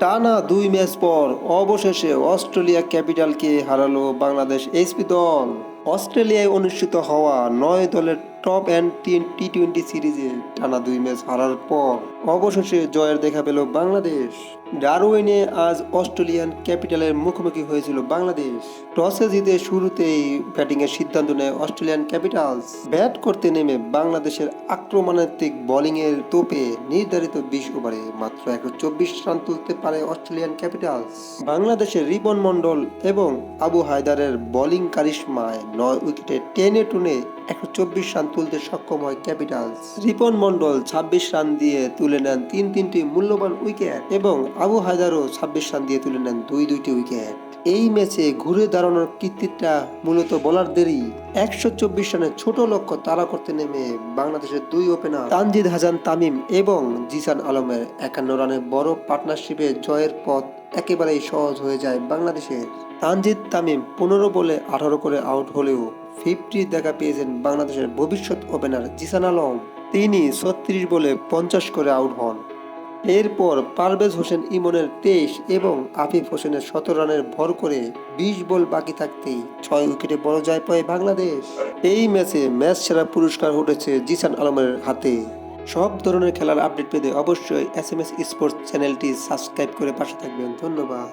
টানা দুই ম্যাচ পর অবশেষে অস্ট্রেলিয়া ক্যাপিটালকে হারালো বাংলাদেশ এইচপি দল। অস্ট্রেলিয়ায় অনুষ্ঠিত হওয়া নয় দলের টপ অ্যান্ড টি টোয়েন্টি সিরিজে টানা দুই ম্যাচ হারার পর অবশেষে জয়ের দেখা পেল বাংলাদেশ। ডারউইনে আজ অস্ট্রেলিয়ান ক্যাপিটালের মুখোমুখি হয়েছিল বাংলাদেশ। টসে জিতে শুরুতেই ব্যাটিংয়ের সিদ্ধান্ত নেয় অস্ট্রেলিয়ান ক্যাপিটালস। ব্যাট করতে নেমে বাংলাদেশের আক্রমণাত্মক বোলিংয়ের তোপে নির্ধারিত বিশ ওভারে মাত্র একশো চব্বিশ রান তুলতে পারে অস্ট্রেলিয়ান ক্যাপিটালস। বাংলাদেশের রিপন মণ্ডল এবং আবু হায়দারের বোলিং কারিশমায় নয় উইকেটে টেনে টুনে একশো চব্বিশ রান তুলতে সক্ষম হয় ক্যাপিটালস। রিপন মন্ডল ছাব্বিশ রান দিয়ে তুলে নেন তিন তিনটি মূল্যবান উইকেট এবং আবু হায়দারও ছাব্বিশ রান দিয়ে তুলে নেন দুই দুইটি উইকেট। এই ম্যাচে ঘুরে দাঁড়ানোর কীর্তিটা মূলত বোলারদেরই। একশো চব্বিশ রানের ছোট লক্ষ্য তাড়া করতে নেমে বাংলাদেশের দুই ওপেনার তানজিদ হাসান তামিম এবং জিসান আলমের একান্ন রানের বড় পার্টনারশিপে জয়ের পথ একেবারেই সহজ হয়ে যায় বাংলাদেশের তানজিদ তামিম পনেরো বলে আঠারো করে আউট হলেও ফিফটি দেখা পেয়েছেন বাংলাদেশের ভবিষ্যৎ ওপেনার জিসান আলম। তিনি ছত্রিশ বলে পঞ্চাশ করে আউট হন। এরপর পারভেজ হোসেন ইমনের তেইশ এবং আফিফ হোসেনের সতেরো রানের ভর করে বিশ বল বাকি থাকতেই ছয় উইকেটে বড় জয় পায় বাংলাদেশ। এই ম্যাচে ম্যাচ সেরা পুরস্কার উঠেছে জিসান আলমের হাতে। সব ধরনের খেলার আপডেট পেতে অবশ্যই এস এম এস স্পোর্টস চ্যানেলটি সাবস্ক্রাইব করে পাশে থাকবেন। ধন্যবাদ।